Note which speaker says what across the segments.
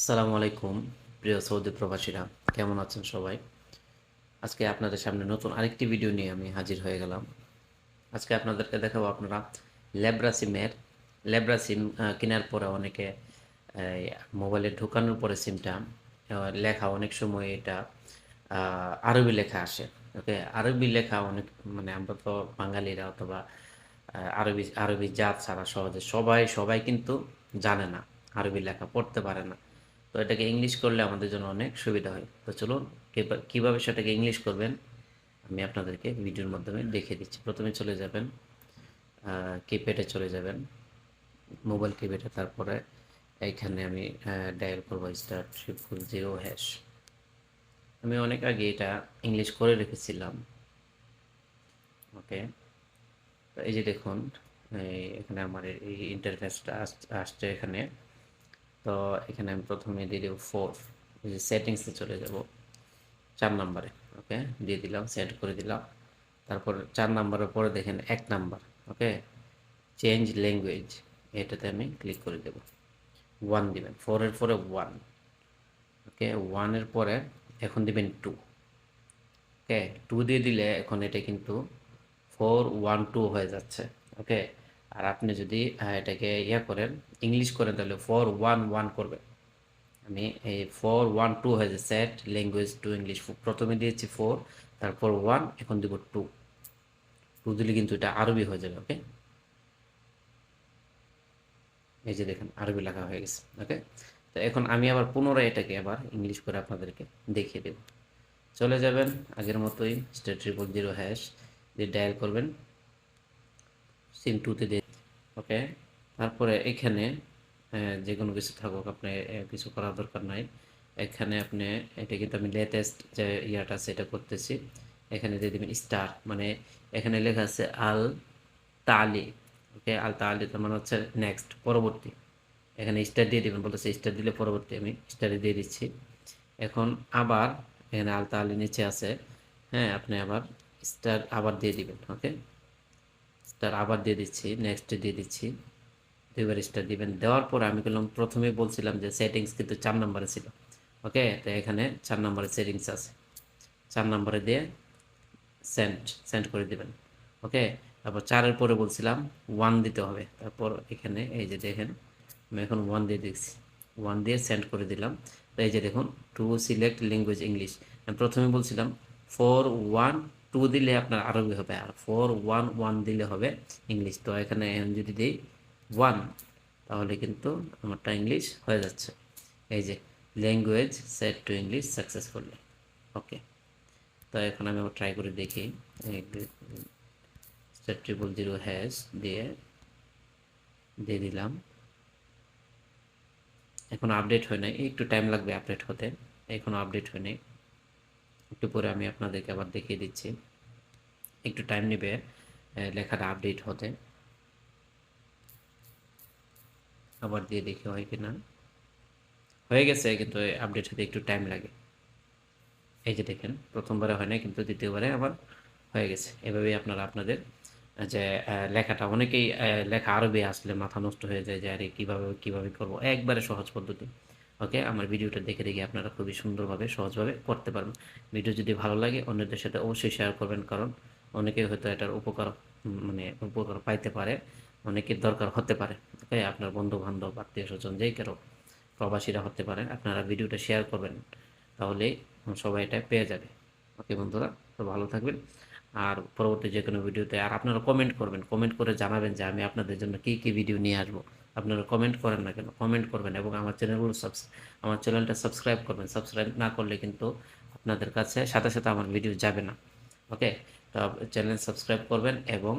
Speaker 1: আসসালামু আলাইকুম, প্রিয় সৌদি প্রবাসীরা। কেমন আছেন সবাই? আজকে আপনাদের সামনে নতুন আরেকটি ভিডিও নিয়ে আমি হাজির হয়ে গেলাম। আজকে আপনাদেরকে দেখাবো আপনারা ল্যাব্রা সিমের ল্যাব্রা সিম কেনার পরে অনেকে মোবাইলে ঢোকানোর পরে সিমটা লেখা অনেক সময় এটা আরবি লেখা আসে। ওকে, আরবি লেখা অনেক মানে আমরা তো বাঙালিরা অথবা আরবি আরবি জাত ছাড়া সহজে সবাই সবাই কিন্তু জানে না। আরবি লেখা পড়তে পারে না। এটাকে ইংলিশ করলে আমাদের জন্য অনেক সুবিধা হয়। তো চলুন কীভাবে সেটাকে ইংলিশ করবেন, আমি আপনাদেরকে ভিডিওর মাধ্যমে দেখিয়ে দিচ্ছি। প্রথমে চলে যাবেন কিপ্যাডে চলে যাবেন মোবাইল কিপ্যাডে তারপরে এইখানে আমি ডায়াল করব স্টার ট্রিপল জিরো হ্যাশ আমি অনেক আগে এটা ইংলিশ করে রেখেছিলাম। ওকে এই যে দেখুন এখানে আমার এই ইন্টারফেসটা আসছে এখানে। তো এখানে আমি প্রথমে দিয়ে দেবো ফোর সেটিংসে চলে যাব। চার নাম্বারে ওকে দিয়ে দিলাম সেট করে দিলাম। তারপর চার নাম্বারের পরে দেখেন এক নাম্বার ওকে চেঞ্জ ল্যাঙ্গুয়েজ এটাতে আমি ক্লিক করে দেব। ওয়ান দিবেন ফোরের পরে ওয়ান ওকে ওয়ানের পরে এখন দিবেন টু ওকে টু দিয়ে দিলে এখন এটা কিন্তু ফোর ওয়ান টু হয়ে যাচ্ছে ওকে আর আপনি যদি এটাকে ইয়া করেন ইংলিশ করেন, তাহলে ফোর ওয়ান ওয়ান করবেন। আমি এই ফোর ওয়ান টু হয়েছে সেট ল্যাঙ্গুয়েজ টু ইংলিশ প্রথমে দিয়েছি ফোর তারপর ওয়ান এখন দিব টু টু দিলে কিন্তু এটা আরবি হয়ে যাবে ওকে এই যে দেখেন, আরবি লেখা হয়ে গেছে ওকে তো এখন আমি আবার পুনরায় এটাকে আবার ইংলিশ করে আপনাদেরকে দেখিয়ে দেব। চলে যাবেন আগের মতোই স্টেট ট্রিপল জিরো হ্যাশ দিয়ে ডায়াল করবেন। সিম টুতে দিয়ে। ওকে তারপরে এখানে যে কোনো কিছু থাকুক, আপনি কিছু করার দরকার নাই। এখানে আপনি, এটা কিন্তু আমি লেটেস্ট যে ইয়াটা সেটা করতেছি। এখানে দিয়ে দেবেন স্টার মানে এখানে লেখা আছে আল তালি। ওকে আল তালি তার মানে হচ্ছে নেক্সট পরবর্তী। এখানে স্টার দিয়ে দেবেন, বলতেছে স্টার দিলে পরবর্তী আমি স্টারে দিয়ে দিচ্ছি। এখন আবার, এখানে আল তালি নিচে আছে। হ্যাঁ আপনি আবার স্টার আবার দিয়ে দিবেন ওকে স্টার আবার দিয়ে দিচ্ছি নেক্সট দিয়ে দিচ্ছি। দুইবার স্টার দিবেন। দেওয়ার পর আমি বললাম প্রথমে বলছিলাম যে সেটিংস কিন্তু চার নম্বরে ছিল। ওকে তো এখানে চার নম্বরে সেটিংস আছে। চার নম্বরে দিয়ে সেন্ড সেন্ড করে দিবেন। ওকে তারপর চারের পরে বলছিলাম ওয়ান দিতে হবে। তারপর এখানে এই যে দেখেন, আমি এখন ওয়ান দিয়ে দিচ্ছি। ওয়ান দিয়ে সেন্ড করে দিলাম। তো এই যে দেখুন টু সিলেক্ট ল্যাঙ্গুয়েজ ইংলিশ প্রথমে বলছিলাম ফোর ওয়ান টু দিলে আপনার আরবি হবে আর ফোর ওয়ান ওয়ান দিলে হবে ইংলিশ তো এখানে যদি দিই ওয়ান তাহলে কিন্তু আমারটা ইংলিশ হয়ে যাচ্ছে। এই যে language set to English successfully okay তো এখন আমি ট্রাই করে দেখি। সেট ট্রিপল জিরো হ্যাশ দিয়ে দিয়ে দিলাম। এখন আপডেট হয় নাই। একটু টাইম লাগবে আপডেট হতে। এখনও আপডেট হয়নি একটু পরে আমি আপনাদেরকে আবার দেখিয়ে দিচ্ছি। একটু টাইম নেবে লেখাটা আপডেট হতে। আবার দিয়ে দেখি হয় কিনা। হয়ে গেছে, কিন্তু আপডেট হতে একটু টাইম লাগে। এই যে দেখেন, প্রথমবারে হয় না কিন্তু দ্বিতীয়বারে আবার হয়ে গেছে। এভাবেই আপনারা আপনাদের যে লেখাটা, অনেকেই লেখা আরবি আসলে মাথা নষ্ট হয়ে যায় যে, আরে কীভাবে কীভাবে করব? একবারে সহজ পদ্ধতি। ওকে, আমার ভিডিওটা দেখে দেখে আপনারা খুবই সুন্দরভাবে, সহজভাবে করতে পারবেন। ভিডিও যদি ভালো লাগে, অন্যদের সাথে অবশ্যই শেয়ার করবেন, কারণ অনেকে হয়তো এটার উপকার মানে উপকার পাইতে পারে, অনেকের দরকার হতে পারে, ওকে? আপনার বন্ধু বান্ধব আত্মীয় স্বজন যেই কারও প্রবাসীরা হতে পারে আপনারা ভিডিওটা শেয়ার করবেন, তাহলে সবাই এটা পেয়ে যাবে। ওকে বন্ধুরা, তো ভালো থাকবেন। আর পরবর্তী যে কোনো ভিডিওতে আর আপনারা কমেন্ট করবেন। কমেন্ট করে জানাবেন যে আমি আপনাদের জন্য কী কী ভিডিও নিয়ে আসব। আপনারা কমেন্ট করেন না কেন? কমেন্ট করবেন এবং আমার চ্যানেলগুলো আমার চ্যানেলটা সাবস্ক্রাইব করবেন। সাবস্ক্রাইব না করলে কিন্তু আপনাদের কাছে সাথে সাথে আমার ভিডিও যাবে না। ওকে তো চ্যানেল সাবস্ক্রাইব করবেন এবং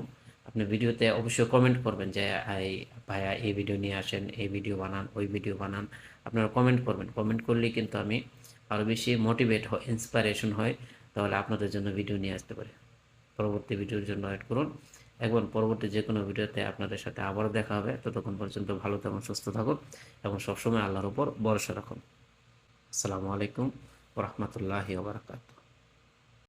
Speaker 1: আপনি ভিডিওতে অবশ্যই কমেন্ট করবেন যে এই ভাইয়া, এই ভিডিও নিয়ে আসেন, এই ভিডিও বানান, ওই ভিডিও বানান। আপনারা কমেন্ট করবেন। কমেন্ট করলেই কিন্তু আমি আরও বেশি মোটিভেট হয় ইন্সপাইরেশন হয় তাহলে আপনাদের জন্য ভিডিও নিয়ে আসতে পারে। পরবর্তী ভিডিওর জন্য ওয়েট করুন। এবং পরবর্তী যে কোনো ভিডিওতে আপনাদের সাথে আবারও দেখা হবে। ততক্ষণ পর্যন্ত ভালো থাকুন, সুস্থ থাকুন এবং সবসময় আল্লাহর উপর ভরসা রাখুন। আসসালামু আলাইকুম রহমতুল্লাহি ওবরাকাতু